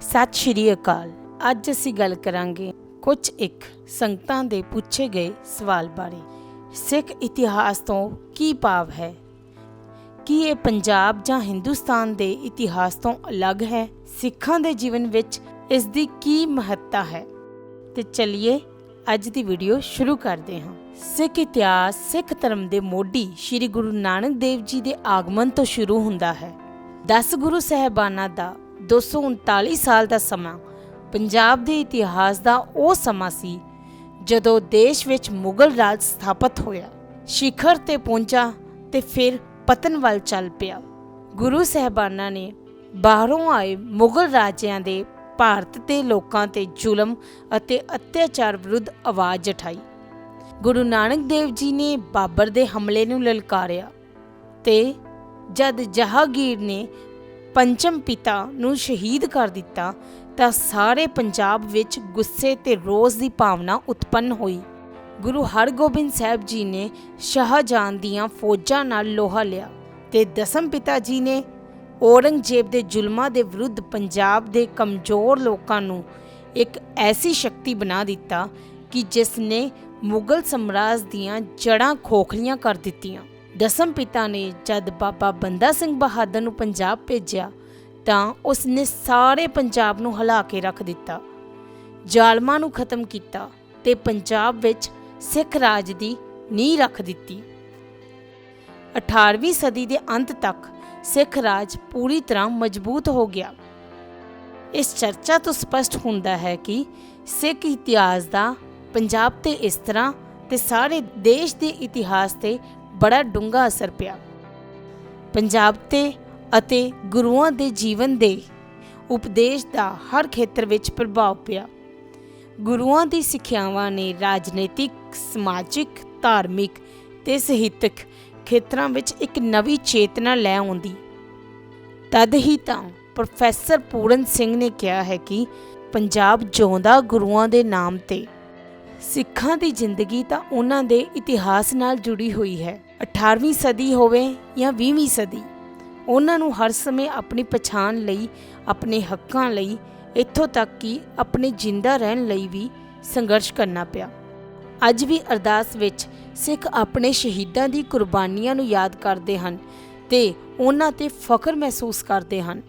ਸਤਿ ਸ਼੍ਰੀ ਅਕਾਲ। ਅੱਜ ਅਸੀਂ ਗੱਲ ਕਰਾਂਗੇ ਕੁਝ ਇੱਕ ਸੰਗਤਾਂ ਦੇ ਪੁੱਛੇ ਗਏ ਸਵਾਲ ਬਾਰੇ। ਸਿੱਖ ਇਤਿਹਾਸ ਤੋਂ ਕੀ ਭਾਵ ਹੈ? ਕੀ ਇਹ ਪੰਜਾਬ ਜਾਂ ਹਿੰਦੁਸਤਾਨ ਦੇ ਇਤਿਹਾਸ ਤੋਂ ਅਲੱਗ ਹੈ? ਸਿੱਖਾਂ ਦੇ ਜੀਵਨ ਵਿੱਚ ਇਸ ਦੀ ਕੀ ਮਹੱਤਤਾ ਹੈ? ਤੇ ਚਲਿਏ ਅੱਜ ਦੀ ਵੀਡੀਓ ਸ਼ੁਰੂ ਕਰਦੇ ਹਾਂ। ਸਿੱਖ ਇਤਿਹਾਸ, ਸਿੱਖ ਧਰਮ ਦੇ ਮੋਢੀ ਸ੍ਰੀ ਗੁਰੂ ਨਾਨਕ ਦੇਵ ਜੀ ਦੇ ਆਗਮਨ ਤੋਂ ਸ਼ੁਰੂ ਹੁੰਦਾ ਹੈ। 10 ਗੁਰੂ ਸਹਿਬਾਨਾਂ ਦਾ 239 ਸਾਲ ਦਾ ਸਮਾਂ ਪੰਜਾਬ ਦੇ ਇਤਿਹਾਸ ਦਾ ਉਹ ਸਮਾਂ ਸੀ ਜਦੋਂ ਦੇਸ਼ ਵਿੱਚ ਮੁਗਲ ਰਾਜ ਸਥਾਪਿਤ ਹੋਇਆ। ਸਿਖਰ ਤੇ ਪਹੁੰਚਾ ਤੇ ਫਿਰ ਪਤਨ ਵੱਲ ਚੱਲ ਪਿਆ। ਗੁਰੂ ਸਹਿਬਾਨਾਂ ਨੇ ਬਾਹਰੋਂ ਆਏ ਮੁਗਲ ਰਾਜਿਆਂ ਦੇ ਭਾਰਤ ਦੇ ਲੋਕਾਂ ਤੇ ਜ਼ੁਲਮ ਅਤੇ ਅਤਿਆਚਾਰ ਵਿਰੁੱਧ ਆਵਾਜ਼ ਉਠਾਈ। ਗੁਰੂ ਨਾਨਕ ਦੇਵ ਜੀ ਨੇ ਬਾਬਰ ਦੇ ਹਮਲੇ ਨੂੰ ਲਲਕਾਰਿਆ ਤੇ ਜਦ ਜਹਾਂਗੀਰ ਨੇ ਪੰਚਮ ਪਿਤਾ ਨੂੰ ਸ਼ਹੀਦ ਕਰ ਦਿੱਤਾ, ਤਾਂ ਸਾਰੇ ਪੰਜਾਬ ਵਿੱਚ ਗੁੱਸੇ ਤੇ ਰੋਸ ਦੀ ਭਾਵਨਾ ਉਤਪੰਨ ਹੋਈ। ਗੁਰੂ ਹਰਗੋਬਿੰਦ ਸਾਹਿਬ ਜੀ ਨੇ ਸ਼ਾਹਜਹਾਨ ਦੀਆਂ ਫੌਜਾਂ ਨਾਲ ਲੋਹਾ ਲਿਆ ਤੇ ਦਸਮ ਪਿਤਾ ਜੀ ਨੇ ਔਰੰਗਜ਼ੇਬ ਦੇ ਜ਼ੁਲਮਾਂ ਦੇ ਵਿਰੁੱਧ ਪੰਜਾਬ ਦੇ ਕਮਜ਼ੋਰ ਲੋਕਾਂ ਨੂੰ ਇੱਕ ਐਸੀ ਸ਼ਕਤੀ ਬਣਾ ਦਿੱਤਾ ਕਿ ਜਿਸ ਨੇ ਮੁਗਲ ਸਮਰਾਜ ਦੀਆਂ ਜੜ੍ਹਾਂ ਖੋਖਲੀਆਂ ਕਰ ਦਿੱਤੀਆਂ। ਦਸਮ ਪਿਤਾ ਨੇ ਜਦ ਬਾਬਾ ਬੰਦਾ ਸਿੰਘ ਬਹਾਦਰ ਨੂੰ ਪੰਜਾਬ ਭੇਜਿਆ, ਤਾਂ ਉਸ ਨੇ ਸਾਰੇ ਪੰਜਾਬ ਨੂੰ ਹਿਲਾ ਕੇ ਰੱਖ ਦਿੱਤਾ। ਜ਼ਾਲਮਾਂ ਨੂੰ ਖਤਮ ਕੀਤਾ ਤੇ ਪੰਜਾਬ ਵਿੱਚ ਸਿੱਖ ਰਾਜ ਦੀ ਨੀਂਹ ਰੱਖ ਦਿੱਤੀ। 18ਵੀਂ ਸਦੀ ਦੇ ਅੰਤ ਤੱਕ ਸਿੱਖ ਰਾਜ ਪੂਰੀ ਤਰ੍ਹਾਂ ਮਜ਼ਬੂਤ ਹੋ ਗਿਆ। ਇਸ ਚਰਚਾ ਤੋਂ ਸਪਸ਼ਟ ਹੁੰਦਾ ਹੈ ਕਿ ਸਿੱਖ ਇਤਿਹਾਸ ਦਾ ਪੰਜਾਬ ਤੇ ਇਸ ਤਰ੍ਹਾਂ ਤੇ ਸਾਰੇ ਦੇਸ਼ ਦੇ ਇਤਿਹਾਸ ਤੇ ਬੜਾ ਡੂੰਘਾ ਅਸਰ ਪਿਆ। ਪੰਜਾਬ ਤੇ ਅਤੇ ਗੁਰੂਆਂ ਦੇ ਜੀਵਨ ਦੇ ਉਪਦੇਸ਼ ਦਾ ਹਰ ਖੇਤਰ ਵਿੱਚ ਪ੍ਰਭਾਵ ਪਿਆ। ਗੁਰੂਆਂ ਦੀ ਸਿੱਖਿਆਵਾਂ ਨੇ ਰਾਜਨੀਤਿਕ, ਸਮਾਜਿਕ, ਧਾਰਮਿਕ ਤੇ ਸਾਹਿਤਕ ਖੇਤਰਾਂ ਵਿੱਚ ਇੱਕ ਨਵੀਂ ਚੇਤਨਾ ਲੈ ਆਉਂਦੀ। ਤਦ ਹੀ ਤਾਂ ਪ੍ਰੋਫੈਸਰ ਪੂਰਨ ਸਿੰਘ ਨੇ ਕਿਹਾ ਹੈ ਕਿ ਪੰਜਾਬ ਜਿਉਂਦਾ ਗੁਰੂਆਂ ਦੇ ਨਾਮ ਤੇ ਸਿੱਖਾਂ ਦੀ ਜ਼ਿੰਦਗੀ ਤਾਂ ਉਹਨਾਂ ਦੇ ਇਤਿਹਾਸ ਨਾਲ ਜੁੜੀ ਹੋਈ ਹੈ। 18ਵੀਂ ਸਦੀ ਹੋਵੇ ਜਾਂ 20ਵੀਂ ਸਦੀ, ਉਹਨਾਂ ਨੂੰ ਹਰ ਸਮੇਂ ਆਪਣੀ ਪਛਾਣ ਲਈ, ਆਪਣੇ ਹੱਕਾਂ ਲਈ, ਇੱਥੋਂ ਤੱਕ ਕਿ ਆਪਣੇ ਜਿੰਦਾ ਰਹਿਣ ਲਈ ਵੀ ਸੰਘਰਸ਼ ਕਰਨਾ ਪਿਆ। ਅੱਜ ਵੀ ਅਰਦਾਸ ਵਿੱਚ ਸਿੱਖ ਆਪਣੇ ਸ਼ਹੀਦਾਂ ਦੀ ਕੁਰਬਾਨੀਆਂ ਨੂੰ ਯਾਦ ਕਰਦੇ ਹਨ ਤੇ ਉਹਨਾਂ ਤੇ ਫਖਰ ਮਹਿਸੂਸ ਕਰਦੇ ਹਨ।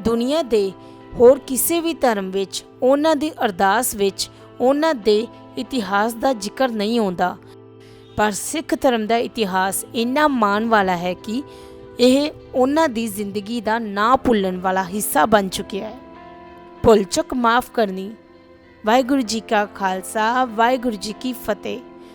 ਦੁਨੀਆ ਦੇ ਹੋਰ ਕਿਸੇ ਵੀ ਧਰਮ ਵਿੱਚ ਉਹਨਾਂ ਦੀ ਅਰਦਾਸ ਵਿੱਚ ਉਹਨਾਂ ਦੇ ਇਤਿਹਾਸ ਦਾ ਜ਼ਿਕਰ ਨਹੀਂ ਆਉਂਦਾ। ਪਰ ਸਿੱਖ ਧਰਮ ਦਾ ਇਤਿਹਾਸ ਇੰਨਾ ਮਾਣ ਵਾਲਾ ਹੈ ਕਿ ਇਹ ਉਹਨਾਂ ਦੀ ਜ਼ਿੰਦਗੀ ਦਾ ਨਾ ਭੁੱਲਣ ਵਾਲਾ ਹਿੱਸਾ ਬਣ ਚੁੱਕਿਆ ਹੈ। ਭੁੱਲ ਚੁੱਕ ਮਾਫ ਕਰਨੀ। ਵਾਹਿਗੁਰੂ ਜੀ ਕਾ ਖਾਲਸਾ, ਵਾਹਿਗੁਰੂ ਜੀ ਕੀ ਫਤਿਹ।